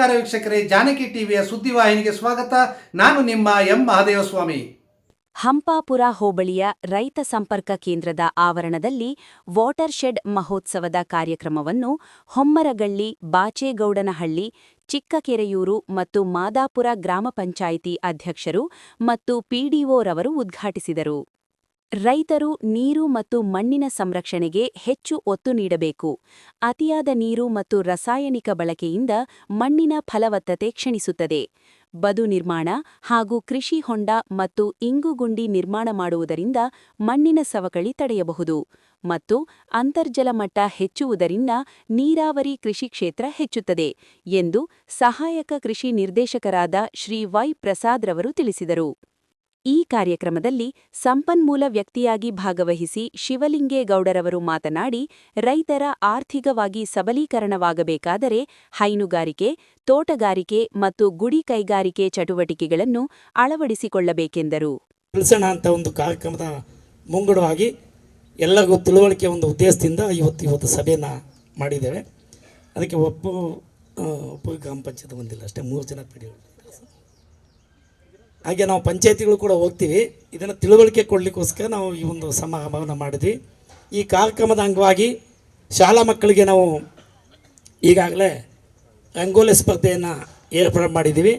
ನಮಸ್ಕಾರ ವೀಕ್ಷಕರೇ, ಜಾನಕಿ ಟಿವಿಯ ಸುದ್ದಿವಾಹಿನಿಗೆ ಸ್ವಾಗತ. ನಾನು ನಿಮ್ಮ ಎಂ ಮಹಾದೇವಸ್ವಾಮಿ. ಹಂಪಾಪುರ ಹೋಬಳಿಯ ರೈತ ಸಂಪರ್ಕ ಕೇಂದ್ರದ ಆವರಣದಲ್ಲಿ ವಾಟರ್ ಶೆಡ್ ಮಹೋತ್ಸವದ ಕಾರ್ಯಕ್ರಮವನ್ನು ಹೊಮ್ಮರಗಳ್ಳಿ, ಬಾಚೇಗೌಡನಹಳ್ಳಿ, ಚಿಕ್ಕಕೆರೆಯೂರು ಮತ್ತು ಮಾದಾಪುರ ಗ್ರಾಮ ಪಂಚಾಯಿತಿ ಅಧ್ಯಕ್ಷರು ಮತ್ತು ಪಿಡಿಒರವರು ಉದ್ಘಾಟಿಸಿದರು. ರೈತರು ನೀರು ಮತ್ತು ಮಣ್ಣಿನ ಸಂರಕ್ಷಣೆಗೆ ಹೆಚ್ಚು ಒತ್ತು ನೀಡಬೇಕು. ಅತಿಯಾದ ನೀರು ಮತ್ತು ರಾಸಾಯನಿಕ ಬಳಕೆಯಿಂದ ಮಣ್ಣಿನ ಫಲವತ್ತತೆ ಕ್ಷಣಿಸುತ್ತದೆ. ಬದು ನಿರ್ಮಾಣ ಹಾಗೂ ಕೃಷಿ ಹೊಂಡ ಮತ್ತು ಇಂಗುಗುಂಡಿ ನಿರ್ಮಾಣ ಮಾಡುವುದರಿಂದ ಮಣ್ಣಿನ ಸವಕಳಿ ತಡೆಯಬಹುದು ಮತ್ತು ಅಂತರ್ಜಲ ಮಟ್ಟ ಹೆಚ್ಚುವುದರಿಂದ ನೀರಾವರಿ ಕೃಷಿ ಕ್ಷೇತ್ರ ಹೆಚ್ಚುತ್ತದೆ ಎಂದು ಸಹಾಯಕ ಕೃಷಿ ನಿರ್ದೇಶಕರಾದ ಶ್ರೀ ವೈ ಪ್ರಸಾದ್ರವರು ತಿಳಿಸಿದರು. ಈ ಕಾರ್ಯಕ್ರಮದಲ್ಲಿ ಸಂಪನ್ಮೂಲ ವ್ಯಕ್ತಿಯಾಗಿ ಭಾಗವಹಿಸಿ ಶಿವಲಿಂಗೇಗೌಡರವರು ಮಾತನಾಡಿ, ರೈತರ ಆರ್ಥಿಕವಾಗಿ ಸಬಲೀಕರಣವಾಗಬೇಕಾದರೆ ಹೈನುಗಾರಿಕೆ, ತೋಟಗಾರಿಕೆ ಮತ್ತು ಗುಡಿ ಕೈಗಾರಿಕೆ ಚಟುವಟಿಕೆಗಳನ್ನು ಅಳವಡಿಸಿಕೊಳ್ಳಬೇಕೆಂದರು. ತಿಳಿಸೋಣ ಅಂತ ಒಂದು ಕಾರ್ಯಕ್ರಮದ ಮುಂಗಡವಾಗಿ ಎಲ್ಲರಿಗೂ ತಿಳುವಳಿಕೆ ಒಂದು ಉದ್ದೇಶದಿಂದ ಇವತ್ತು ಇವತ್ತು ಸಭೆಯನ್ನು ಮಾಡಿದ್ದೇವೆ. ಅದಕ್ಕೆ ಒಪ್ಪು ಒಬ್ಬ ಗ್ರಾಮ ಪಂಚಾಯತ್ ಬಂದಿಲ್ಲ, ಅಷ್ಟೇ ಮೂರು ಜನ ಪಿ ಹಾಗೆ ನಾವು ಪಂಚಾಯತಿಗಳು ಕೂಡ ಹೋಗ್ತೀವಿ. ಇದನ್ನು ತಿಳುವಳಿಕೆ ಕೊಡಲಿಕ್ಕೋಸ್ಕರ ನಾವು ಈ ಒಂದು ಸಮಾರಂಭವನ್ನು ಮಾಡಿದ್ವಿ. ಈ ಕಾರ್ಯಕ್ರಮದ ಅಂಗವಾಗಿ ಶಾಲಾ ಮಕ್ಕಳಿಗೆ ನಾವು ಈಗಾಗಲೇ ರಂಗೋಲಿ ಸ್ಪರ್ಧೆಯನ್ನು ಏರ್ಪಾಡು ಮಾಡಿದ್ದೀವಿ.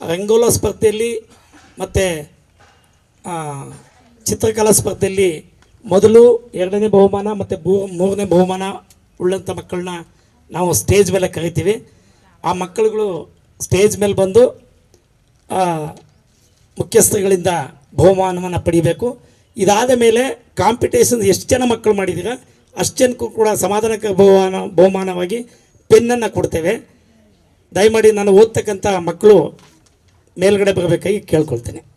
ರಂಗೋಲ ಸ್ಪರ್ಧೆಯಲ್ಲಿ ಮತ್ತು ಚಿತ್ರಕಲಾ ಸ್ಪರ್ಧೆಯಲ್ಲಿ ಮೊದಲು ಎರಡನೇ ಬಹುಮಾನ ಮತ್ತು ಬೂ ಮೂರನೇ ಬಹುಮಾನ ಉಳ್ಳಂಥ ಮಕ್ಕಳನ್ನ ನಾವು ಸ್ಟೇಜ್ ಮೇಲೆ ಕರಿತೀವಿ. ಆ ಮಕ್ಕಳುಗಳು ಸ್ಟೇಜ್ ಮೇಲೆ ಬಂದು ಮುಖ್ಯಸ್ಥಗಳಿಂದ ಬಹುಮಾನವನ್ನು ಪಡಿಬೇಕು. ಇದಾದ ಮೇಲೆ ಕಾಂಪಿಟೇಷನ್ ಎಷ್ಟು ಜನ ಮಕ್ಕಳು ಮಾಡಿದ್ದೀರ ಅಷ್ಟು ಜನಕ್ಕೂ ಕೂಡ ಸಮಾಧಾನಕ ಬಹುಮಾನ, ಬಹುಮಾನವಾಗಿ ಪೆನ್ನನ್ನು ಕೊಡ್ತೇವೆ. ದಯಮಾಡಿ ನಾನು ಓದ್ತಕ್ಕಂಥ ಮಕ್ಕಳು ಮೇಲ್ಗಡೆ ಬರಬೇಕಾಗಿ ಕೇಳ್ಕೊಳ್ತೇನೆ.